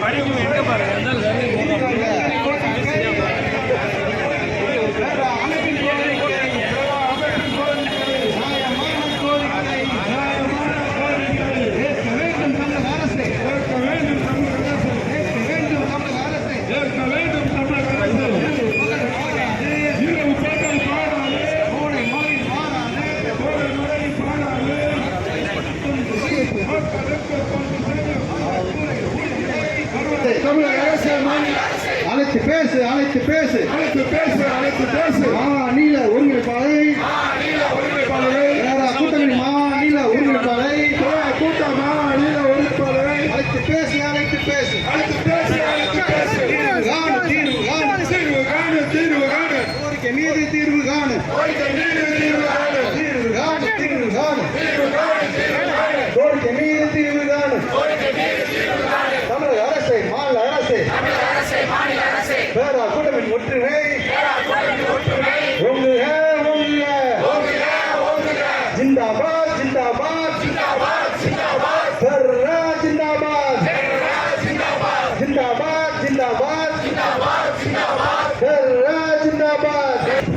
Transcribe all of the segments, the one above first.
அறிவு எங்க பாருங்க தமிழக அரசியல் மாநில அழைத்து பேசு அழைத்து பேசு அழைத்து பேசு அழைத்து பேசு மாநில ஒருங்கிணைப்பாளரை மாநில ஒருங்கிணைப்பாளரை வேற கூட்டணி மாநில ஒருங்கிணைப்பாளரை கூட்ட மாநில ஒருங்கிணைப்பாளரை அழைத்து பேசு அழைத்து பேசு அழைத்து பேசு அழைத்து பேசு காணு தீர்வு காணு தீர்வு காணு தீர்வு காணு கோரிக்கை மீது தீர்வு காணு கோரிக்கை மீது தீர்வு காணு தீர்வு காணு தீர்வு காணு தீர்வு காணு தீர்வு காணு கோரிக்கை மீது தீர்வு காணு தமிழக அரசை மாநில அரசை வேற கூட்டமின் ஒற்றுமை ஒங்குக ஒங்குக ஜிந்தாபாத் ஜிந்தாபாத் பெர்ரா ஜிந்தாபாத் ஜிந்தாபாத் ஜிந்தாபாத் பெர்ரா ஜிந்தாபாத்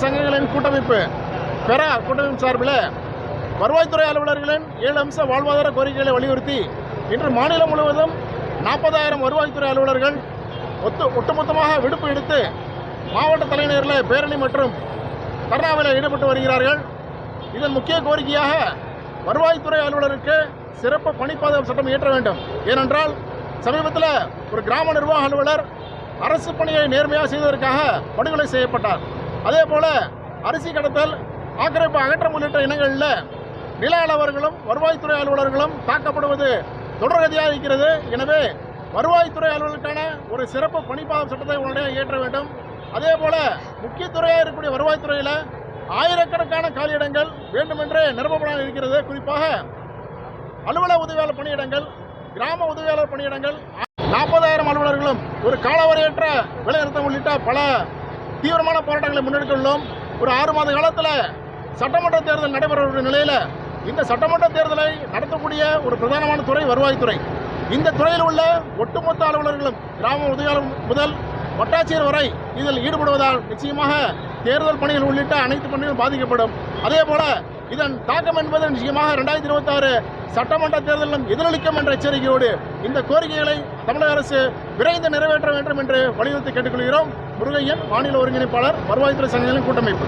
சங்கங்களின் கூட்டமைப்பு பெரா கூட்டமைப்பு சார்பில் வருவாய்த்துறை அலுவலர்களின் ஏழு அம்ச வாழ்வாதார கோரிக்கைகளை வலியுறுத்தி இன்று மாநிலம் முழுவதும் நாற்பதாயிரம் வருவாய்த்துறை அலுவலர்கள் ஒத்து ஒட்டுமொத்தமாக விடுப்பு எடுத்து மாவட்ட தலைநகரில் பேரணி மற்றும் தர்ணாவில் ஈடுபட்டு வருகிறார்கள். இதன் முக்கிய கோரிக்கையாக வருவாய்த்துறை அலுவலருக்கு சிறப்பு பணிப்பாதுகாப்பு சட்டம் இயற்ற வேண்டும். ஏனென்றால் சமீபத்தில் ஒரு கிராம நிர்வாக அலுவலர் அரசு பணியை நேர்மையாக செய்வதற்காக படுகொலை செய்யப்பட்டார். அதே போல அரிசி கடத்தல் ஆக்கிரமிப்பு அகற்றம் உள்ளிட்ட இனங்களில் நில அளவர்களும் வருவாய்த்துறை அலுவலர்களும் தாக்கப்படுவது தொடர்கதியாக இருக்கிறது. எனவே வருவாய்த்துறை அலுவலர்களுக்கான ஒரு சிறப்பு பணிப்பாதம் சட்டத்தை உடனடியாக இயற்ற வேண்டும். அதே போல முக்கிய துறையாக இருக்கக்கூடிய வருவாய்த்துறையில் ஆயிரக்கணக்கான காலியிடங்கள் வேண்டுமென்றே நிரம்பப்படாமல் இருக்கிறது. குறிப்பாக அலுவலக உதவியாளர் பணியிடங்கள் கிராம உதவியாளர் பணியிடங்கள் நாற்பதாயிரம் அலுவலர்களும் ஒரு காலவரையற்ற வேலைநிறுத்தம் உள்ளிட்ட பல தீவிரமான போராட்டங்களை முன்னெடுக்க உள்ளோம். ஒரு ஆறு மாத காலத்தில் சட்டமன்ற தேர்தல் நடைபெறக்கூடிய நிலையில் இந்த சட்டமன்ற தேர்தலை நடத்தக்கூடிய ஒரு பிரதானமான துறை வருவாய்த்துறை இந்த துறையில் உள்ள ஒட்டுமொத்த அலுவலர்களும் கிராம உதவியாளர் முதல் வட்டாட்சியர் வரை இதில் ஈடுபடுவதால் நிச்சயமாக தேர்தல் பணிகள் உள்ளிட்ட அனைத்து பணிகளும் பாதிக்கப்படும். அதே போல இதன் தாக்கம் என்பது நிச்சயமாக ரெண்டாயிரத்தி இருபத்தாறு சட்டமன்ற தேர்தலிலும் எதிரொலிக்கும் என்ற எச்சரிக்கையோடு இந்த கோரிக்கைகளை தமிழக அரசு விரைந்து நிறைவேற்ற வேண்டும் என்று வலியுறுத்தி கேட்டுக்கொள்கிறோம். முருகையன் மாநில ஒருங்கிணைப்பாளர் வருவாய்த்துறை சங்கங்களின் கூட்டமைப்பு.